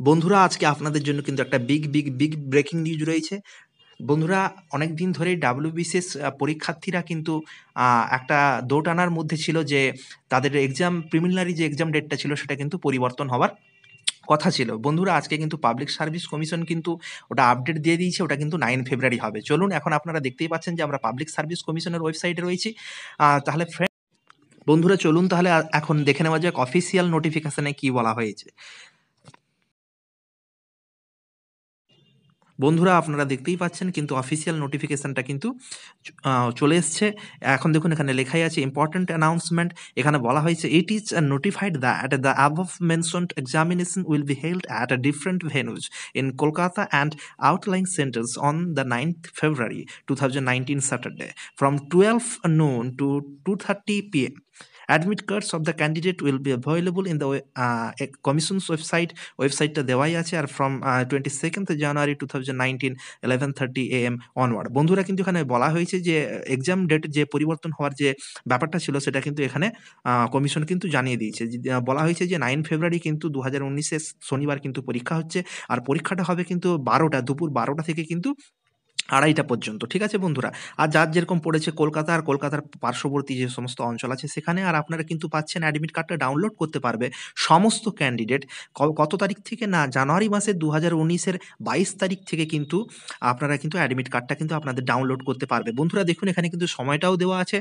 বন্ধুরা, আজকে আপনাদের জন্য কিন্তু একটা big big big breaking news রয়েছে। বন্ধুরা অনেক দিন ধরেই ডাব্লিউবিসিএস পরীক্ষার্থীরা কিন্তু একটা দোটানার মধ্যে ছিল যে, তাদের এক্সাম প্রিমিনারি যে এক্সাম ডেটটা ছিল, সেটা কিন্তু পরিবর্তন হওয়ার কথা ছিল। বন্ধুরা, আজকে কিন্তু পাবলিক সার্ভিস কমিশন কিন্তু ওটা আপডেট দিয়ে দিয়েছে, ওটা কিন্তু নাইন ফেব্রুয়ারি হবে। চলুন, এখন আপনারা দেখতেই পাচ্ছেন যে, আমরা পাবলিক সার্ভিস কমিশনের ওয়েবসাইটে রয়েছি। তাহলে ফ্রেন্ড বন্ধুরা, চলুন তাহলে এখন দেখে নেওয়া যাক অফিসিয়াল নোটিফিকেশনে কি বলা হয়েছে। বন্ধুরা, আপনারা দেখতেই পাচ্ছেন কিন্তু অফিসিয়াল নোটিফিকেশনটা কিন্তু চলে এসছে। এখন দেখুন, এখানে লেখাই আছে ইম্পর্ট্যান্ট অ্যানাউন্সমেন্ট এখানে বলা হয়েছে it is notified that the above mentioned examination will be held at a different venues in Kolkata and outline centres on the ninth February two thousand nineteen Saturday from twelve noon to two thirty P M Admit of the candidate will be be in the commission's website. ওয়েবসাইটটা দেওয়াই আছে আর from twenty second January two thousand nineteen eleven thirty A M onward বন্ধুরা, কিন্তু এখানে বলা হয়েছে যে exam date যে পরিবর্তন হওয়ার যে ব্যাপারটা ছিল, সেটা কিন্তু এখানে কমিশন কিন্তু জানিয়ে দিয়েছে। বলা হয়েছে যে নাইন ফেব্রুয়ারি কিন্তু দু হাজার উনিশে শনিবার কিন্তু পরীক্ষা হচ্ছে। আর পরীক্ষাটা হবে কিন্তু বারোটা, দুপুর বারোটা থেকে কিন্তু আড়াইটা পর্যন্ত, ঠিক আছে বন্ধুরা? আর যার যেরকম পড়েছে কলকাতা, আর কলকাতার পার্শ্ববর্তী যে সমস্ত অঞ্চল আছে সেখানে, আর আপনারা কিন্তু পাচ্ছেন অ্যাডমিট কার্ডটা ডাউনলোড করতে পারবে সমস্ত ক্যান্ডিডেট কত তারিখ থেকে না, জানুয়ারি মাসের দু হাজার উনিশের বাইশ তারিখ থেকে কিন্তু আপনারা কিন্তু অ্যাডমিট কার্ডটা কিন্তু আপনাদের ডাউনলোড করতে পারবে। বন্ধুরা দেখুন, এখানে কিন্তু সময়টাও দেওয়া আছে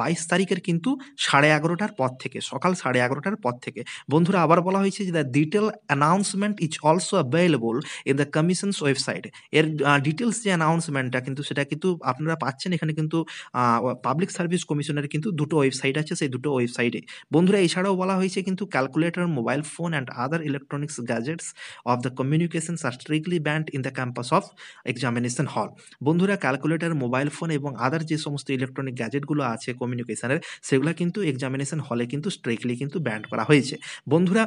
বাইশ তারিখের কিন্তু সাড়ে এগারোটার পর থেকে, সকাল সাড়ে এগারোটার পর থেকে। বন্ধুরা আবার বলা হয়েছে যে the detail announcement is also available in the commission's website এর ডিটেলস যে অ্যানাউন্সমেন্টটা কিন্তু সেটা কিন্তু আপনারা পাচ্ছেন। এখানে কিন্তু পাবলিক সার্ভিস কমিশনের কিন্তু দুটো ওয়েবসাইট আছে, সেই দুটো ওয়েবসাইটে বন্ধুরা, এছাড়াও বলা হয়েছে কিন্তু calculator mobile phone and other electronics gadgets of the communications are strictly banned in the campus of examination hall বন্ধুরা ক্যালকুলেটর মোবাইল ফোন এবং আদার যে সমস্ত ইলেকট্রনিক গ্যাজেটগুলো আছে কমিউনিকেশনের সেগুলো কিন্তু এক্সামিনেশন হলে কিন্তু স্ট্রিক্টলি কিন্তু ব্যান্ড করা হয়েছে। বন্ধুরা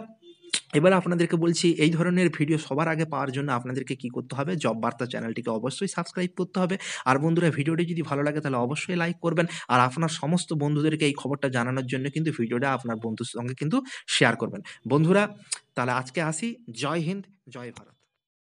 এবার আপনাদেরকে বলছি, এই ধরনের ভিডিও সবার আগে পাওয়ার জন্য আপনাদেরকে কি করতে হবে? জব বার্তা চ্যানেলটিকে অবশ্যই সাবস্ক্রাইব করতে হবে। আর বন্ধুরা ভিডিওটি যদি ভালো লাগে, তাহলে অবশ্যই লাইক করবেন। আর আপনার সমস্ত বন্ধুদেরকে এই খবরটা জানানোর জন্য কিন্তু ভিডিওটা আপনার বন্ধুর সঙ্গে কিন্তু শেয়ার করবেন। বন্ধুরা, তাহলে আজকে আসি। জয় হিন্দ, জয় ভারত।